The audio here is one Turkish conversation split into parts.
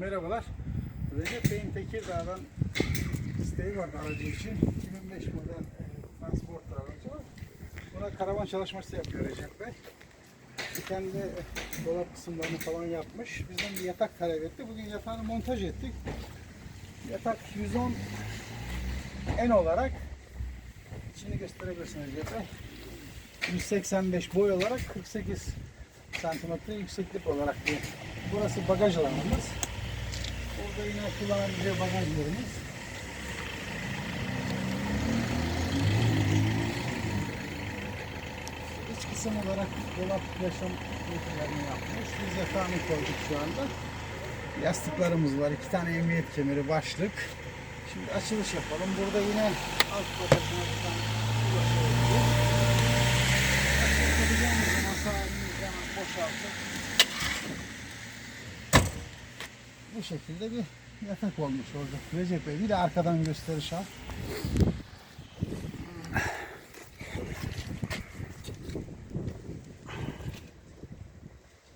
Merhabalar. Recep Bey'in Tekirdağ'dan isteği vardı aracı için. 2005 model e, transporter aracı var. Buna karavan çalışması yapıyor Recep Bey. Kendi e, dolap kısımlarını falan yapmış. Bizden bir yatak talep etti. Bugün yatağını montaj ettik. Yatak 110 en olarak içini gösterebilirsiniz Recep Bey. 185 boy olarak 48 santimetre yükseklik olarak bir. Burası bagaj alanımız. Burada yine kullanabileceği bagaj yerimiz. İç kısım olarak dolap yaşam ünitelerini yapmış. Biz yatağını koyduk şu anda. Yastıklarımız var. iki tane emniyet kemeri, başlık. Şimdi açılış yapalım. Burada yine alt bagajına bir tane. Açılış yapacağımız zaman hemen boşaltıp bu şekilde bir yatak olmuş orada. Recep Bey bir de arkadan gösteriş al.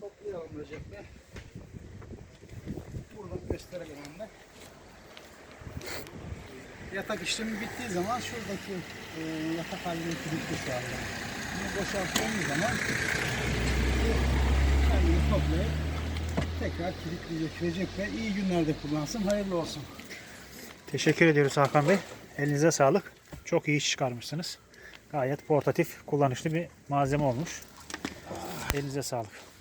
Toplayalım Recep Bey. Buradan gösterelim önüne. Yatak işlemi bittiği zaman şuradaki e, yatak halini kilitli şu anda. Bunu boşalttığımız zaman kendini toplayıp tekrar kilitleyecek Recep Bey. İyi günlerde kullansın. Hayırlı olsun. Teşekkür ediyoruz Hakan Bey. Elinize sağlık. Çok iyi iş çıkarmışsınız. Gayet portatif, kullanışlı bir malzeme olmuş. Elinize sağlık.